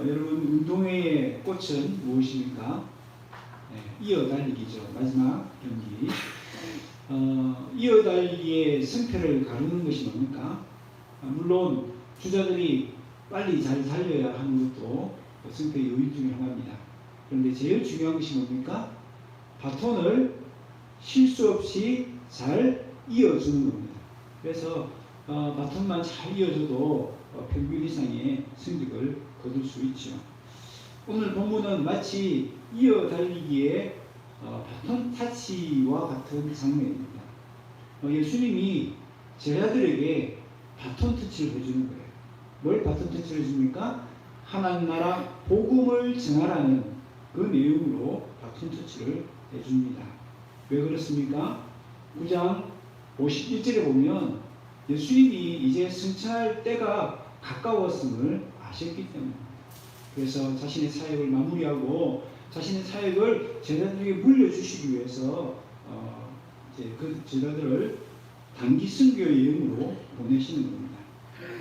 어, 여러분 운동회의 꽃은 무엇입니까? 네, 이어달리기죠. 마지막 경기. 어, 이어달리기의 승패를 가르는 것이 뭡니까? 아, 물론 주자들이 빨리 잘 달려야 하는 것도 승패의 요인 중에 하나입니다. 그런데 제일 중요한 것이 뭡니까? 바톤을 실수 없이 잘 이어주는 겁니다. 그래서 어, 바톤만 잘 이어줘도 어, 평균 이상의 승격을 거둘 수 있죠. 오늘 본문은 마치 이어 달리기의 어, 바톤 타치와 같은 장면입니다. 어, 예수님이 제자들에게 바톤 터치를 해주는 거예요. 뭘 바톤 터치를 해줍니까? 하나님 나라 복음을 전하라는 그 내용으로 바톤 터치를 해줍니다. 왜 그렇습니까? 9장 51절에 보면 예수님이 이제 승천할 때가 가까웠음을 아셨기 때문입니다. 그래서 자신의 사역을 마무리하고 자신의 사역을 제자들에게 물려주시기 위해서 어, 이제 그 제자들을 단기 순교 여행으로 보내시는 겁니다.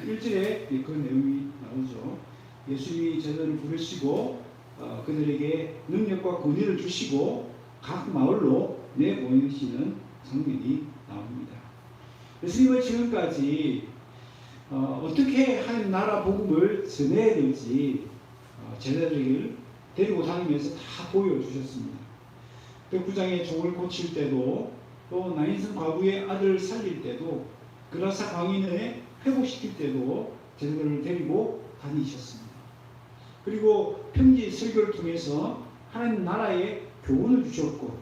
1절에 그 내용이 나오죠. 예수님이 제자들을 부르시고 어, 그들에게 능력과 권위를 주시고 각 마을로 내보내시는 장면이 나옵니다. 예수님은 지금까지 어, 하나님 나라 복음을 전해야 될지 어, 제자들을 데리고 다니면서 다 보여주셨습니다. 백부장의 종을 고칠 때도 또 나인성 과부의 아들을 살릴 때도 그라사 광인을 회복시킬 때도 제자들을 데리고 다니셨습니다. 그리고 평지 설교를 통해서 하나님 나라의 교훈을 주셨고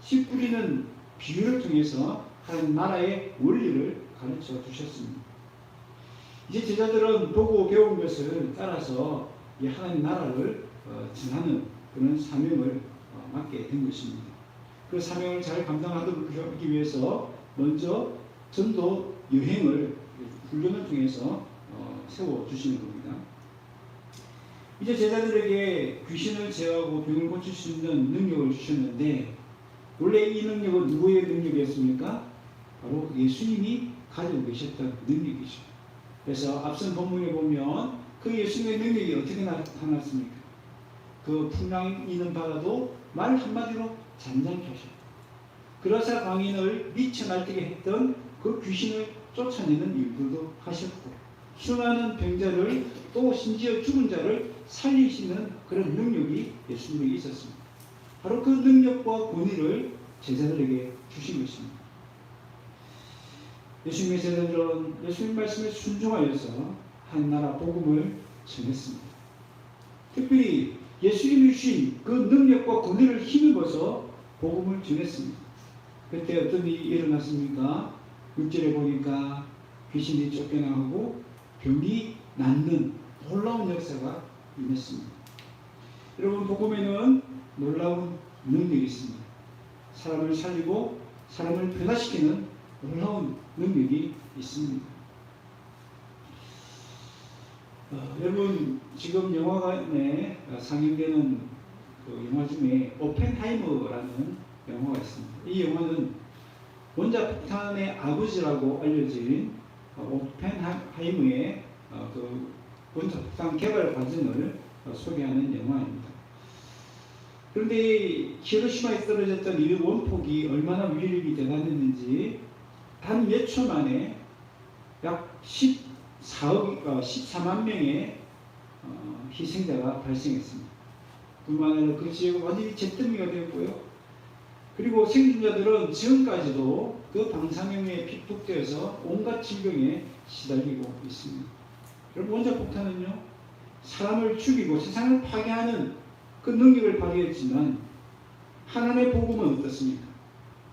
씨 뿌리는 비유를 통해서 하나님 나라의 원리를 가르쳐 주셨습니다. 이제 제자들은 보고 배운 것을 따라서 이 하나님 나라를 어, 전하는 그런 사명을 어, 맡게 된 것입니다. 그 사명을 잘 감당하기 위해서 먼저 전도 여행을 훈련을 통해서 어, 세워 주시는 겁니다. 이제 제자들에게 귀신을 제어하고 병을 고칠 수 있는 능력을 주셨는데 원래 이 능력은 누구의 능력이었습니까? 바로 예수님이 가지고 계셨던 능력이죠. 그래서 앞선 본문에 보면 그 예수님의 능력이 어떻게 나타났습니까? 그 풍랑 이는 바다도 말 한마디로 잠잠케 하셨고 그라사 광인을 미쳐 날뛰게 했던 그 귀신을 쫓아내는 일들도 하셨고 수많은 병자를 또 심지어 죽은 자를 살리시는 그런 능력이 예수님에게 있었습니다. 바로 그 능력과 권위를 제자들에게 주신 것입니다. 예수님의 제자들은 예수님 말씀에 순종하여서 한 나라 복음을 전했습니다. 특별히 예수님이 주신 그 능력과 권위를 힘입어서 복음을 전했습니다. 그때 어떤 일이 일어났습니까? 6절에 보니까 귀신이 쫓겨나고 병이 낫는 놀라운 역사가 임했습니다. 여러분 복음에는 놀라운 능력이 있습니다. 사람을 살리고 사람을 변화시키는 놀라운 능력이 있습니다. 어, 여러분 지금 영화관에 상영되는 그 영화 중에 오펜하이머라는 영화가 있습니다. 이 영화는 원자폭탄의 아버지라고 알려진 어, 오펜하이머의 어, 그 원자폭탄 개발 과정을 어, 소개하는 영화입니다. 그런데 히로시마에 떨어졌던 이 원폭이 얼마나 위력이 대단했는지 단 몇 초 만에 약 14억, 어, 14만 명의 어, 희생자가 발생했습니다. 뿐만 아니라 그 지역은 완전히 잿더미가 되었고요. 그리고 생존자들은 지금까지도 그 방사능에 핍북되어서 온갖 질병에 시달리고 있습니다. 여러분 원자폭탄은요 사람을 죽이고 세상을 파괴하는 그 능력을 발휘했지만 하나님의 복음은 어떻습니까?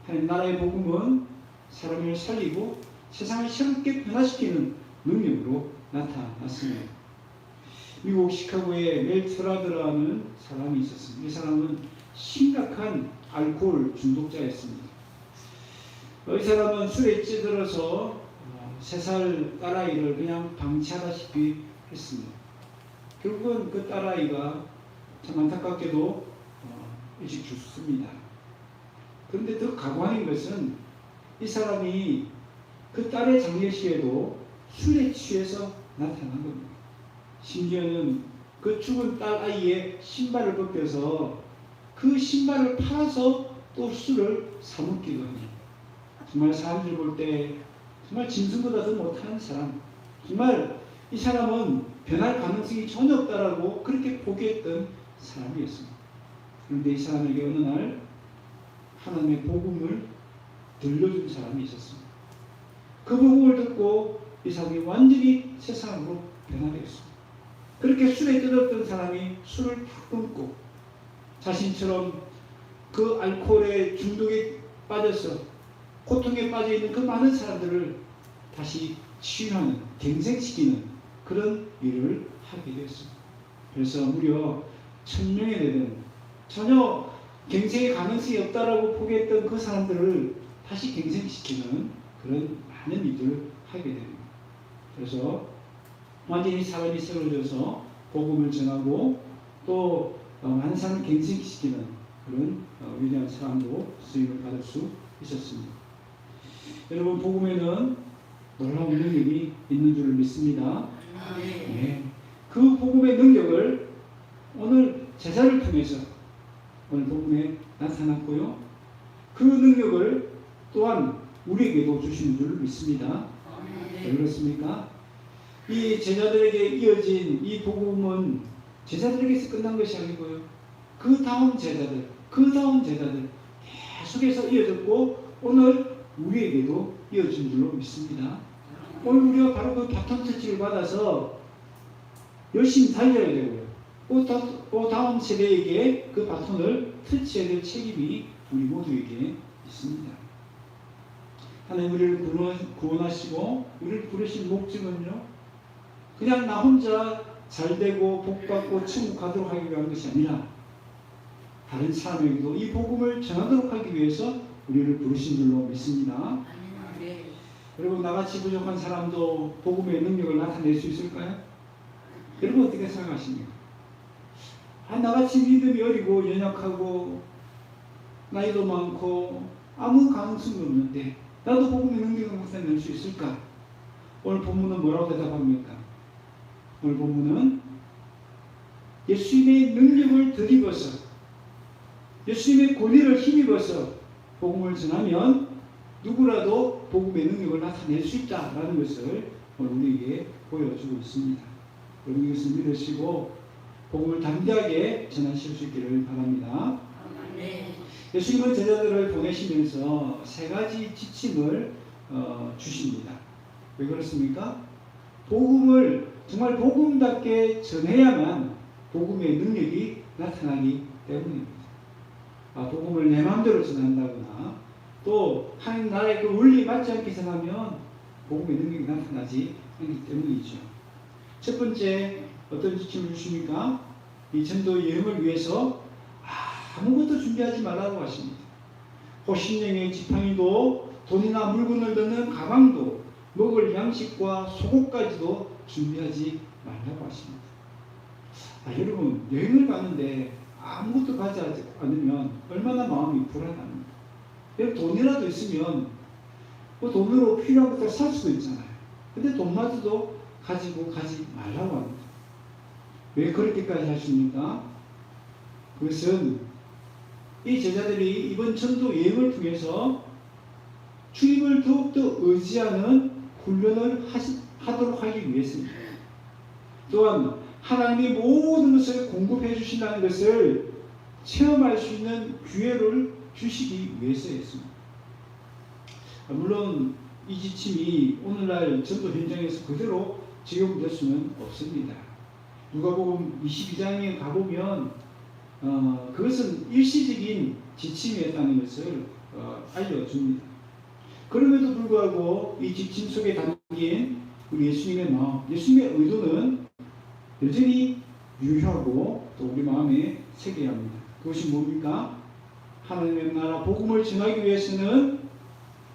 하나님 나라의 복음은 사람을 살리고 세상을 새롭게 변화시키는 능력으로 나타났습니다. 미국 시카고에 멜트라드라는 사람이 있었습니다. 이 사람은 심각한 알코올 중독자였습니다. 이 사람은 술에 찌들어서 세 살 딸아이를 그냥 방치하다시피 했습니다. 결국은 그 딸아이가 참 안타깝게도 어, 일찍 죽습니다. 그런데 더 가관인 것은 이 사람이 그 딸의 장례식에도 술에 취해서 나타난 겁니다. 심지어는 그 죽은 딸 아이의 신발을 벗겨서 그 신발을 팔아서 또 술을 사먹기도 합니다. 정말 사람들 볼 때 정말 짐승보다 더 못한 사람. 정말 이 사람은 변할 가능성이 전혀 없다라고 그렇게 포기했던 사람이었습니다. 그런데 이 사람에게 어느 날 하나님의 복음을 들려준 사람이 있었습니다. 그 복음을 듣고 이 사람이 완전히 세상으로 변화되었습니다. 그렇게 술에 뜯었던 사람이 술을 탁 끊고 자신처럼 그 알코올에 중독에 빠져서 고통에 빠져 있는 그 많은 사람들을 다시 치유하는, 갱생시키는 그런 일을 하게 되었습니다. 그래서 무려 천명에 되는 전혀 갱생의 가능성이 없다라고 포기했던 그 사람들을 다시 갱생시키는 그런 많은 일들을 하게 됩니다. 그래서 완전히 사람이 세워져서 복음을 전하고 또 어, 사람을 갱생시키는 그런 어, 위대한 사람도 쓰임을 받을 수 있었습니다. 여러분 복음에는 놀라운 능력이 있는 줄을 믿습니다. 네. 그 복음의 능력을 오늘 제자를 통해서 오늘 복음에 나타났고요. 그 능력을 또한 우리에게도 주시는 줄 믿습니다. 왜 그렇습니까? 이 제자들에게 이어진 이 복음은 제자들에게서 끝난 것이 아니고요. 그 다음 제자들, 그 다음 제자들 계속해서 이어졌고 오늘 우리에게도 이어진 줄로 믿습니다. 오늘 우리가 바로 그 바톤 터치를 받아서 열심히 달려야 되고요. 또, 다, 또 다음 세대에게 그 바톤을 터치해야 될 책임이 우리 모두에게 있습니다. 하나님 우리를 구원- 구원하시고 우리를 부르신 목적은요. 그냥 나 혼자 잘 되고 복 받고 천국 가도록 하기 위한 것이 아니라 다른 사람에게도 이 복음을 전하도록 하기 위해서 우리를 부르신 줄로 믿습니다. 여러분 나같이 부족한 사람도 복음의 능력을 나타낼 수 있을까요? 여러분 어떻게 생각하십니까? 아, 나같이 믿음이 어리고 연약하고 나이도 많고 아무 가능성이 없는데 나도 복음의 능력을 나타낼 수 있을까? 오늘 본문은 뭐라고 대답합니까? 오늘 본문은 예수님의 능력을 드리고서 예수님의 권위를 힘입어서 복음을 전하면 누구라도 복음의 능력을 나타낼 수 있다라는 것을 우리에게 보여주고 있습니다. 여러분 이것을 믿으시고 복음을 담대하게 전하실 수 있기를 바랍니다. 예수님은 제자들을 보내시면서 세 가지 지침을 어, 주십니다. 왜 그렇습니까? 복음을 정말 복음답게 전해야만 복음의 능력이 나타나기 때문입니다. 아, 복음을 내 마음대로 전한다거나 또 하나님 나라의 그 원리 맞지 않게 전하면 복음의 능력이 나타나지 않기 때문이죠. 첫 번째 어떤 지침을 주십니까? 이 전도 여행을 위해서 아무것도 준비하지 말라고 하십니다. 호신령의 지팡이도 돈이나 물건을 넣는 가방도 먹을 양식과 속옷까지도 준비하지 말라고 하십니다. 아, 여러분 여행을 가는데 아무것도 가지 않으면 얼마나 마음이 불안합니까? 여러분 돈이라도 있으면 그 돈으로 필요한 것들 살 수도 있잖아요. 근데 돈마저도 가지고 가지 말라고 합니다. 왜 그렇게까지 하십니까? 그것은 이 제자들이 이번 전도 여행을 통해서 주님을 더욱더 의지하는 훈련을 하시, 하도록 하기 위해서입니다. 또한 하나님이 모든 것을 공급해 주신다는 것을 체험할 수 있는 기회를 주시기 위해서였습니다. 물론 이 지침이 오늘날 전도 현장에서 그대로 적용될 수는 없습니다. 누가복음 22장에 가보면 어, 그것은 일시적인 지침이었다는 것을 어, 알려줍니다. 그럼에도 불구하고 이 지침 속에 담긴 우리 예수님의 마음, 예수님의 의도는 여전히 유효하고 또 우리 마음에 새겨야 합니다. 그것이 뭡니까? 하나님의 나라 복음을 전하기 위해서는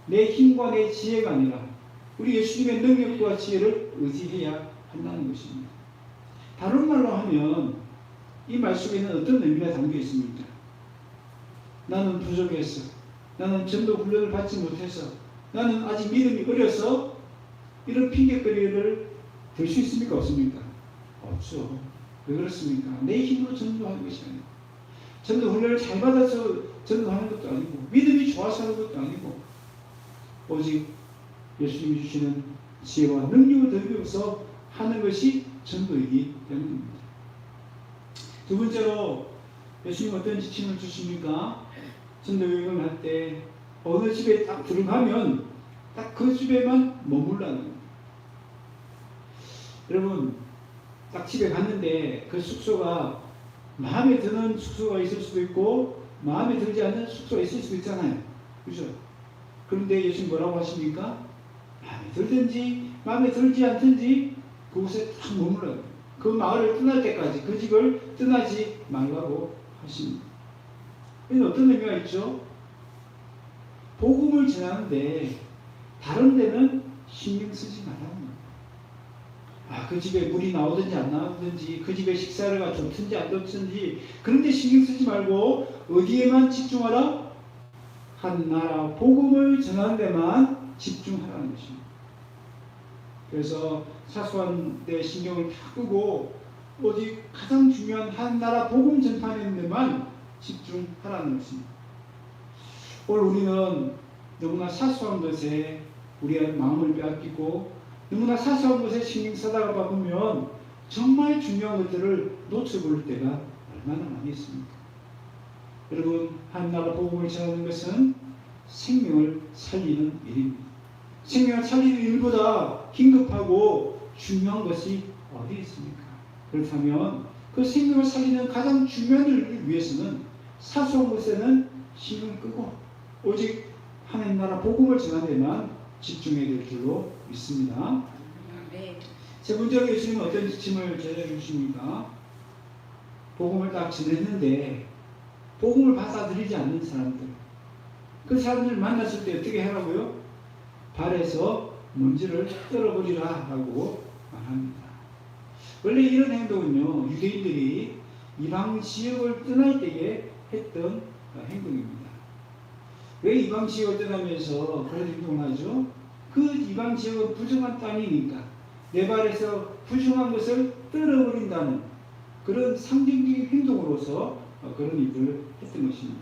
내 힘과 내 지혜가 아니라 우리 예수님의 능력과 지혜를 의지해야 한다는 것입니다. 다른 말로 하면 이말 속에는 어떤 의미가 담겨 있습니까? 나는 부족해서, 나는 전도 훈련을 받지 못해서, 나는 아직 믿음이 어려서 이런 핑계거리를 들 수 있습니까? 없습니까? 없죠. 왜 그렇습니까? 내 힘으로 전도하는 것이 아니고 전도 훈련을 잘 받아서 전도하는 것도 아니고 믿음이 좋아서 하는 것도 아니고 오직 예수님이 주시는 지혜와 능력을 더비워서 하는 것이 전도이기 때문입니다. 두 번째로 예수님 어떤 지침을 주십니까? 전도 여행을 할 때 어느 집에 딱 들어가면 딱 그 집에만 머물라는 거예요. 여러분 딱 집에 갔는데 그 숙소가 마음에 드는 숙소가 있을 수도 있고 마음에 들지 않는 숙소가 있을 수도 있잖아요. 그죠? 그런데 예수님 뭐라고 하십니까? 마음에 들든지 마음에 들지 않든지 그곳에 딱 머물러요. 그 마을을 떠날 때까지 그 집을 떠나지 말라고 하십니다. 이는 어떤 의미가 있죠? 복음을 전하는데 다른 데는 신경 쓰지 말라는. 아, 그 집에 물이 나오든지 안 나오든지, 그 집에 식사가 좋든지 안 좋든지, 그런데 신경 쓰지 말고 어디에만 집중하라? 한 나라 복음을 전하는 데만 집중하라는 것입니다. 그래서 사소한 데 신경을 다 끄고 오직 가장 중요한 한 나라 복음 전파하는 데만 집중하라는 것입니다. 오늘 우리는 너무나 사소한 것에 우리의 마음을 빼앗기고 너무나 사소한 것에 신경 쓰다가 보면 정말 중요한 것들을 놓쳐볼 때가 얼마나 많이 있습니까? 여러분 한 나라 복음을 전하는 것은 생명을 살리는 일입니다. 생명을 살리는 일보다 긴급하고 중요한 것이 어디 있습니까? 그렇다면 그 생명을 살리는 가장 중요한 일을 위해서는 사소한 것에는 신경을 끄고 오직 하나님 나라 복음을 전하는 데만 집중해야 될 줄로 믿습니다. 네. 세 번째로 예수님은 어떤 지침을 제시해 주십니까? 복음을 딱 전했는데 복음을 받아들이지 않는 사람들 그 사람들 만났을 때 어떻게 하라고요? 발에서 먼지를 떨어버리라 라고 말합니다. 원래 이런 행동은요 유대인들이 이방 지역을 떠날 때에 했던 행동입니다. 왜 이방 지역을 떠나면서 그런 행동을 하죠? 그 이방 지역은 부정한 땅이니까 내 발에서 부정한 것을 떨어버린다는 그런 상징적인 행동으로서 어, 그런 일을 했던 것입니다.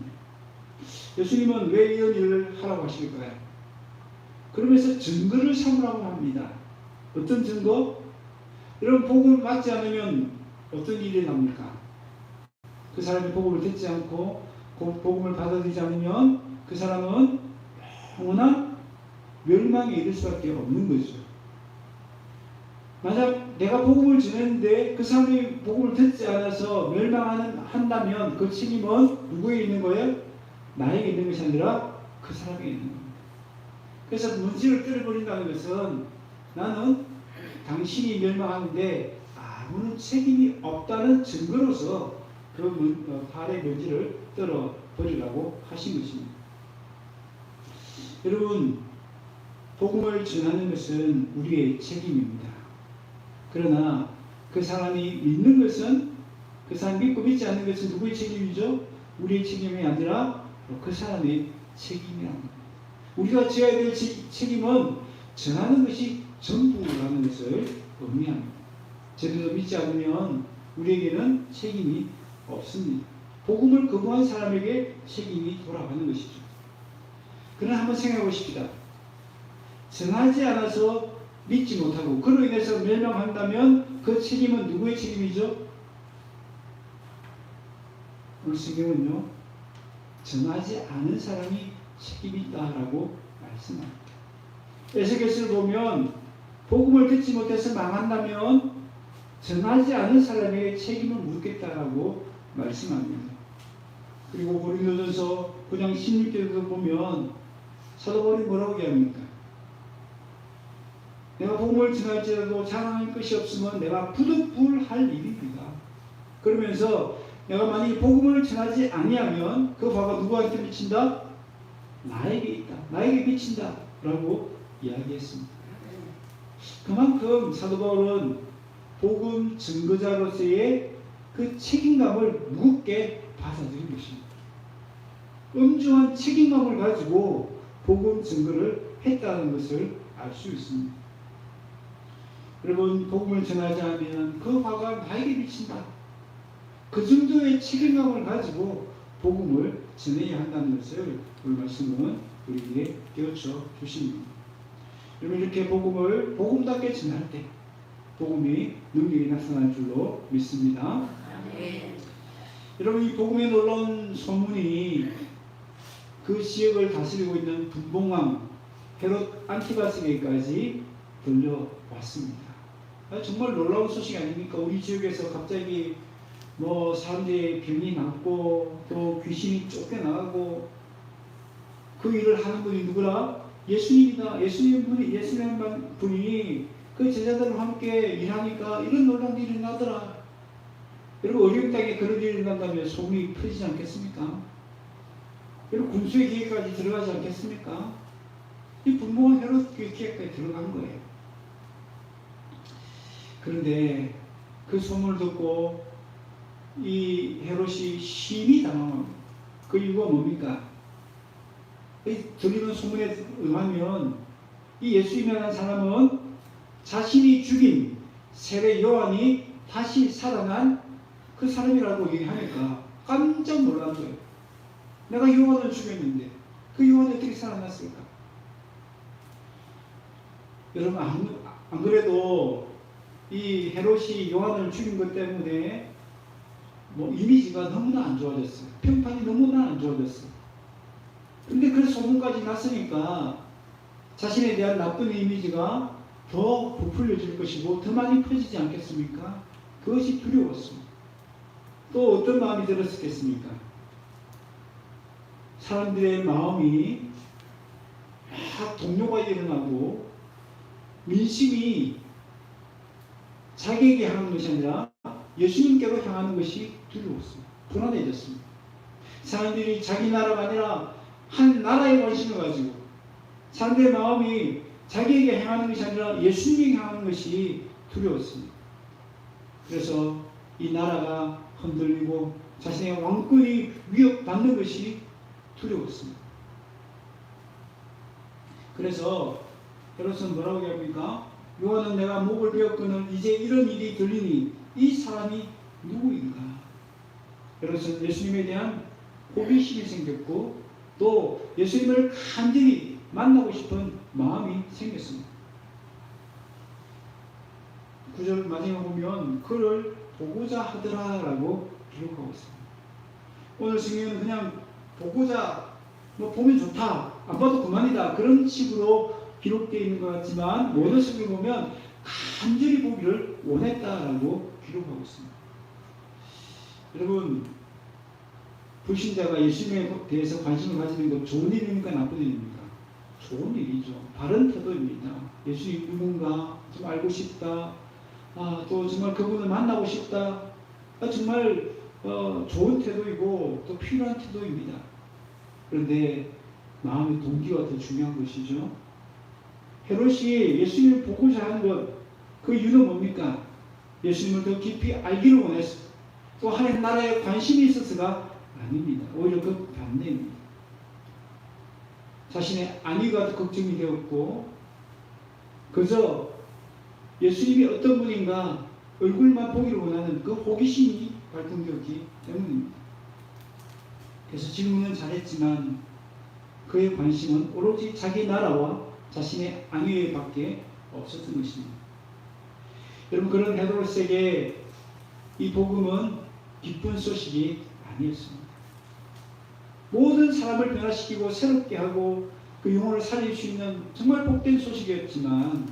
예수님은 왜 이런 일을 하라고 하실까요? 그러면서 증거를 삼으라고 합니다. 어떤 증거? 여러분 복음을 받지 않으면 어떤 일이 납니까? 그 사람이 복음을 듣지 않고 그 복음을 받아들이지 않으면 그 사람은 영원한 멸망에 이를 수밖에 없는 거죠. 만약 내가 복음을 전했는데 그 사람이 복음을 듣지 않아서 멸망하는 한다면 그 책임은 누구에 있는 거예요? 나에게 있는 것이 아니라 그 사람에게 있는 겁니다. 그래서 문제를 떨어버린다는 것은 나는 당신이 멸망하는데 아무런 책임이 없다는 증거로서 그 문, 어, 발의 먼지를 떨어버리라고 하신 것입니다. 여러분, 복음을 전하는 것은 우리의 책임입니다. 그러나 그 사람이 믿는 것은 그 사람 믿고 믿지 않는 것은 누구의 책임이죠? 우리의 책임이 아니라 그 사람의 책임이라는 겁니다. 우리가 지어야 될 지- 책임은 전하는 것이 전부라는 것을 의미합니다. 제대로 믿지 않으면 우리에게는 책임이 없습니다. 복음을 거부한 사람에게 책임이 돌아가는 것이죠. 그러나 한번 생각해 보십시다. 전하지 않아서 믿지 못하고 그로 인해서 멸망한다면 그 책임은 누구의 책임이죠? 오늘 성경은요 전하지 않은 사람이 책임이 있다라고 말씀합니다. 에스겔서를 보면 복음을 듣지 못해서 망한다면 전하지 않은 사람에게 책임을 묻겠다라고 말씀합니다. 그리고 고린도전서 9장 16절에도 보면 사도 바울이 뭐라고 얘기합니까? 내가 복음을 전할지라도 자랑할 것이 없으면 내가 부득불할 일입니다. 그러면서 내가 만약 복음을 전하지 아니하면 그 화가 누구한테 미친다? 나에게 있다. 나에게 미친다. 라고 이야기했습니다. 그만큼 사도 바울은 복음 증거자로서의 그 책임감을 무겁게 받아들인 것입니다. 엄중한 책임감을 가지고 복음 증거를 했다는 것을 알 수 있습니다. 여러분 복음을 전하지 않으면 그 화가 나에게 미친다. 그 정도의 책임감을 가지고 복음을 전해야 한다는 것을 오늘 말씀은 우리에게 깨우쳐 주십니다. 여러분 이렇게 복음을 복음답게 전할 때 복음이 능력이 나타날 줄로 믿습니다. 여러분 이 복음에 놀라운 소문이 그 지역을 다스리고 있는 분봉왕 헤롯 안티바스에게까지 들려왔습니다. 아, 정말 놀라운 소식 아닙니까? 우리 지역에서 갑자기 뭐 사람들의 병이 낫고 또 귀신이 쫓겨나가고 그 일을 하는 분이 누구라? 예수님이다. 예수님 분이 예수님 분이 그 제자들과 함께 일하니까 이런 놀라운 일이 나더라. 여러분 어려운 땅에 그런 일이 일어난다면 소문이 퍼지지 않겠습니까? 여러분 군수의 기획까지 들어가지 않겠습니까? 이 분모한 헤롯 기획까지 들어간 거예요. 그런데 그 소문을 듣고 이 헤롯이 심히 당황합니다. 그 이유가 뭡니까? 이 들리는 소문에 의하면 이 예수님이라는 사람은 자신이 죽인 세례 요한이 다시 살아난 그 사람이라고 얘기하니까 깜짝 놀란 거예요. 내가 요한을 죽였는데 그 요한이 어떻게 살아났을까? 여러분 안, 안 그래도 이 헤롯이 요한을 죽인 것 때문에 뭐 이미지가 너무나 안 좋아졌어요. 평판이 너무나 안 좋아졌어요. 근데 그 소문까지 났으니까 자신에 대한 나쁜 이미지가 더 부풀려질 것이고 더 많이 퍼지지 않겠습니까? 그것이 두려웠습니다. 또 어떤 마음이 들었겠습니까? 사람들의 마음이 막 동료가 일어나고 민심이 자기에게 향하는 것이 아니라 예수님께로 향하는 것이 두려웠습니다. 불안해졌습니다. 사람들이 자기 나라가 아니라 한 나라에 관심을 가지고 사람들의 마음이 자기에게 향하는 것이 아니라 예수님에게 향하는 것이 두려웠습니다. 그래서 이 나라가 흔들리고 자신의 왕권이 위협받는 것이 두려웠습니다. 그래서 헤롯은 뭐라고 얘기합니까? 요한은 내가 목을 베었거늘 이제 이런 일이 들리니 이 사람이 누구인가? 헤롯은 예수님에 대한 호기심이 생겼고 또 예수님을 간절히 만나고 싶은 마음이 생겼습니다. 구절 마지막 보면 그를 보고자 하더라라고 기록하고 있습니다. 오늘 성경은 그냥 보고자 뭐 보면 좋다 안 봐도 그만이다 그런 식으로 기록되어 있는 것 같지만 모든 성경 보면 간절히 보기를 원했다라고 있습니다. 여러분 불신자가 예수님에 대해서 관심을 가지는 것 좋은 일입니까 나쁜 일입니까? 좋은 일이죠. 바른 태도입니다. 예수님 누군가 좀 알고 싶다. 아, 또 정말 그분을 만나고 싶다. 아, 정말 어, 좋은 태도이고 또 필요한 태도입니다. 그런데 마음의 동기가 더 중요한 것이죠. 헤롯이 예수님을 보고자 하는 것, 그 이유는 뭡니까? 예수님을 더 깊이 알기를 원했어. 또 하나님 나라에 관심이 있어서가 아닙니다. 오히려 그 반대입니다. 자신의 안위가 더 걱정이 되었고, 그저 예수님이 어떤 분인가 얼굴만 보기를 원하는 그 호기심이 발동되었기 때문입니다. 그래서 질문은 잘했지만 그의 관심은 오로지 자기 나라와 자신의 안위에 밖에 없었던 것입니다. 여러분 그런 헤로스에게 이 복음은 기쁜 소식이 아니었습니다. 모든 사람을 변화시키고 새롭게 하고 그 영혼을 살릴 수 있는 정말 복된 소식이었지만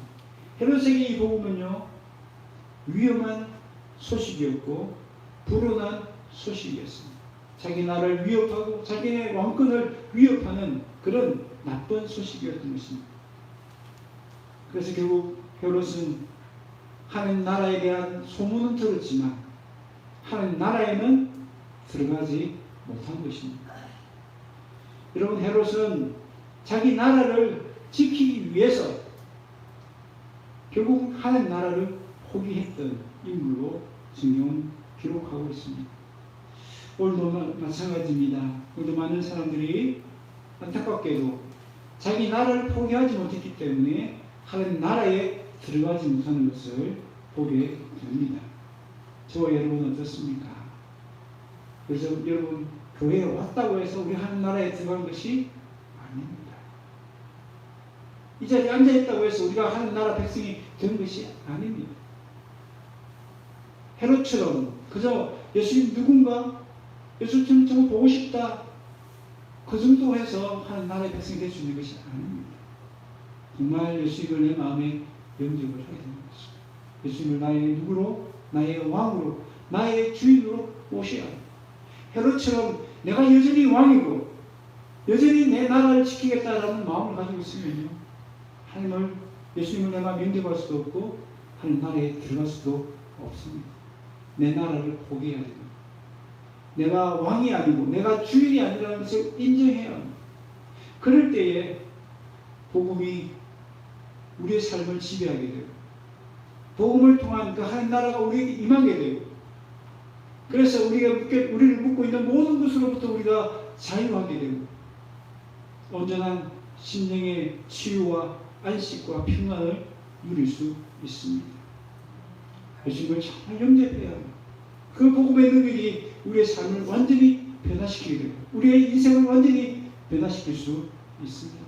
헤롯에게 이 복음은요 위험한 소식이었고 불운한 소식이었습니다. 자기 나라를 위협하고 자기의 왕권을 위협하는 그런 나쁜 소식이었던 것입니다. 그래서 결국 헤롯은 하는 나라에 대한 소문은 들었지만 하는 나라에는 들어가지 못한 것입니다. 여러분 헤롯은 자기 나라를 지키기 위해서 결국 하는 나라를 포기했던 인물로 성경은 기록하고 있습니다. 오늘도 마찬가지입니다. 오늘도 많은 사람들이 안타깝게도 자기 나라를 포기하지 못했기 때문에 하나님 나라에 들어가지 못하는 것을 보게 됩니다. 저와 여러분 어떻습니까? 그래서 여러분 교회에 왔다고 해서 우리 하는 나라에 들어간 것이 아닙니다. 이 자리에 앉아 있다고 해서 우리가 하는 나라 백성이 된 것이 아닙니다. 헤롯처럼 그저 예수님 누군가 예수님 정말 보고 싶다 그 정도 해서 하는 나라의 백성이 될 수 있는 것이 아닙니다. 정말 예수님을 내 마음에 영접을 되는 것입니다. 예수님을 나의 누구로 나의 왕으로 나의 주인으로 모셔야 합니다. 헤롯처럼 내가 여전히 왕이고 여전히 내 나라를 지키겠다라는 마음을 가지고 있으면요 하나님을 예수님을 내가 면접할 수도 없고 하나님 나라에 들어갈 수도 없습니다. 내 나라를 포기해야 됩니다. 내가 왕이 아니고 내가 주인이 아니라는 것을 인정해야 합니다. 그럴 때에 복음이 우리의 삶을 지배하게 되고 복음을 통한 그 하나님 나라가 우리에게 임하게 되고 그래서 우리가 묶여, 우리를 묶고 있는 모든 것으로부터 우리가 자유하게 되고 온전한 심령의 치유와 안식과 평안을 누릴 수 있습니다. 예수님을 정말 영접해야 합니다. 그 복음의 능력이 우리의 삶을 완전히 변화시키게 되고 우리의 인생을 완전히 변화시킬 수 있습니다.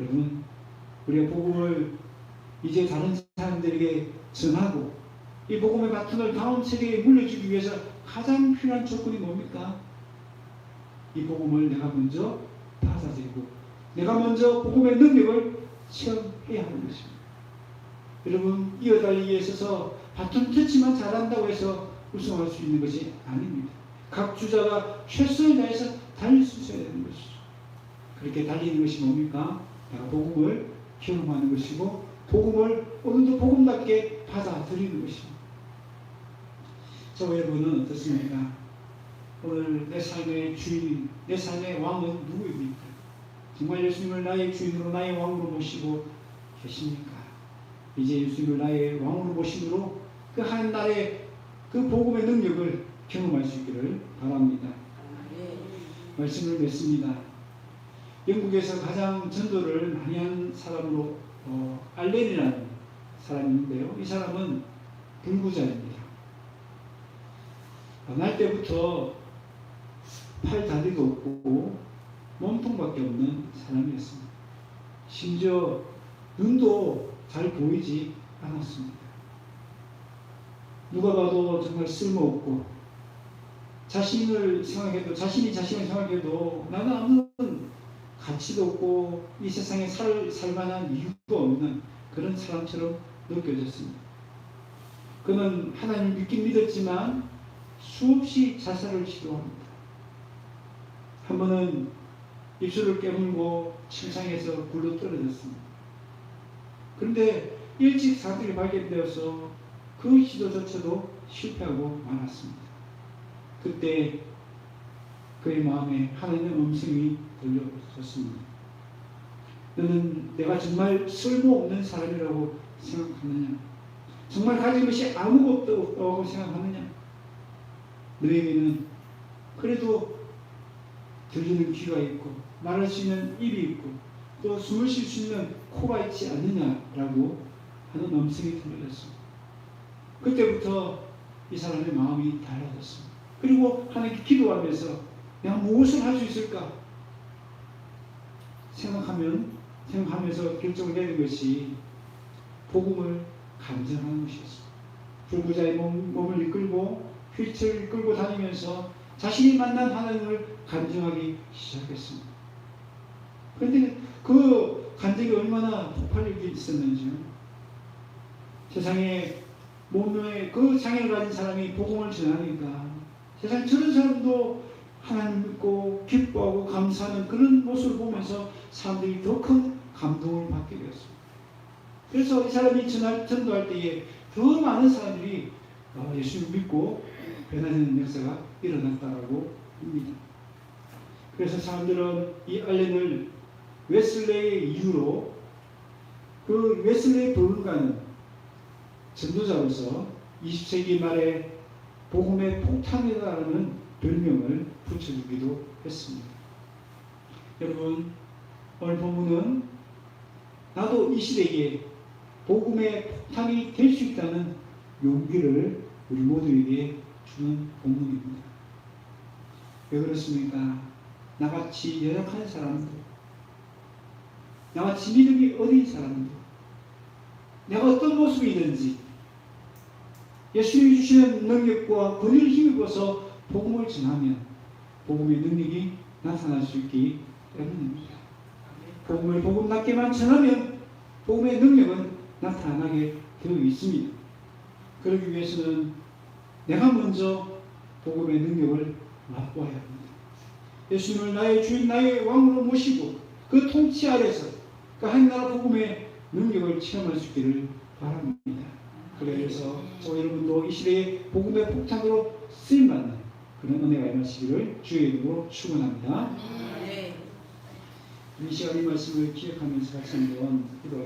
여러분 우리가 복음을 이제 다른 사람들에게 전하고 이 복음의 바통을 다음 세대에 물려주기 위해서 가장 필요한 조건이 뭡니까? 이 복음을 내가 먼저 받아들이고 내가 먼저 복음의 능력을 체험해야 하는 것입니다. 여러분 이어달리기에 있어서 바톤 터치만 잘한다고 해서 우승할 수 있는 것이 아닙니다. 각 주자가 최선을 다해서 달릴 수 있어야 되는 것이죠. 그렇게 달리는 것이 뭡니까? 내가 복음을 경험하는 것이고 복음을 오늘도 복음답게 받아들이는 것입니다. 저와 여러분은 어떻습니까? 오늘 내 삶의 주인, 내 삶의 왕은 누구입니까? 정말 예수님을 나의 주인으로 나의 왕으로 모시고 계십니까? 이제 예수님을 나의 왕으로 모심으로 그한 날의 그 복음의 능력을 경험할 수 있기를 바랍니다. 말씀을 맺습니다. 영국에서 가장 전도를 많이 한 사람으로 어, 알렌이라는 사람이 있는데요. 이 사람은 불구자입니다. 어, 날 때부터 팔 다리도 없고 몸통밖에 없는 사람이었습니다. 심지어 눈도 잘 보이지 않았습니다. 누가 봐도 정말 쓸모없고 자신을 생각해도 자신이 자신을 생각해도 나는 아무런 가치도 없고 이 세상에 살, 살만한 이유가 없는 그런 사람처럼 느껴졌습니다. 그는 하나님을 믿긴 믿었지만 수없이 자살을 시도합니다. 한 번은 입술을 깨물고 침상에서 굴러 떨어졌습니다. 그런데 일찍 사실이 발견되어서 그 시도조차도 실패하고 말았습니다. 그때 그의 마음에 하나님의 음성이 들려졌습니다. 너는 내가 정말 쓸모없는 사람이라고 생각하느냐? 정말 가진 것이 아무것도 없다고 생각하느냐? 너에게는 그래도 들리는 귀가 있고 말할 수 있는 입이 있고 또 숨을 쉴 수 있는 코가 있지 않느냐라고 하는 음성이 들려졌습니다. 그때부터 이 사람의 마음이 달라졌습니다. 그리고 하나님께 기도하면서 내가 무엇을 할 수 있을까 생각하면 생각하면서 결정을 내는 것이 복음을 감정하는 것이었습니다. 불구자의 몸, 몸을 이끌고 휠체어를 끌고 다니면서 자신이 만난 하나님을 간증하기 시작했습니다. 그런데 그 간증이 얼마나 폭발력이 있었는지요. 세상에 몸에 그 장애를 가진 사람이 복음을 전하니까 세상 저런 사람도 하나님 믿고 기뻐하고 감사하는 그런 모습을 보면서 사람들이 더 큰 감동을 받게 되었습니다. 그래서 이 사람이 전할, 전도할 때에 더 많은 사람들이 어, 예수를 믿고 변화되는 역사가 일어났다라고 합니다. 그래서 사람들은 이 알렌을 웨슬레의 이유로 그 웨슬레의 불가는 전도자로서 20세기 말에 복음의 폭탄이라는 별명을 붙여주기도 했습니다. 여러분 오늘 본문은 나도 이 시대에 복음의 폭탄이 될 수 있다는 용기를 우리 모두에게 주는 본문입니다. 왜 그렇습니까? 나같이 연약한 사람들, 나같이 믿음이 어린 사람들, 내가 어떤 모습이든지 예수님이 주시는 능력과 권위를 힘입어서 복음을 전하면 복음의 능력이 나타날 수 있기 때문입니다. 복음을 복음답게만 전하면 복음의 능력은 나타나게 되어 있습니다. 그러기 위해서는 내가 먼저 복음의 능력을 맛보아야 합니다. 예수님을 나의 주인, 나의 왕으로 모시고 그 통치 아래서 그 하나나라 복음의 능력을 체험할 수 있기를 바랍니다. 그래서 저 여러분도 이 시대에 복음의 폭탄으로 쓰임받는 그런 은혜가 임하시기를 주의 이름으로 축원합니다. 네. 이 시간 이 말씀을 기억하면서 같이 한번 기도하겠습니다.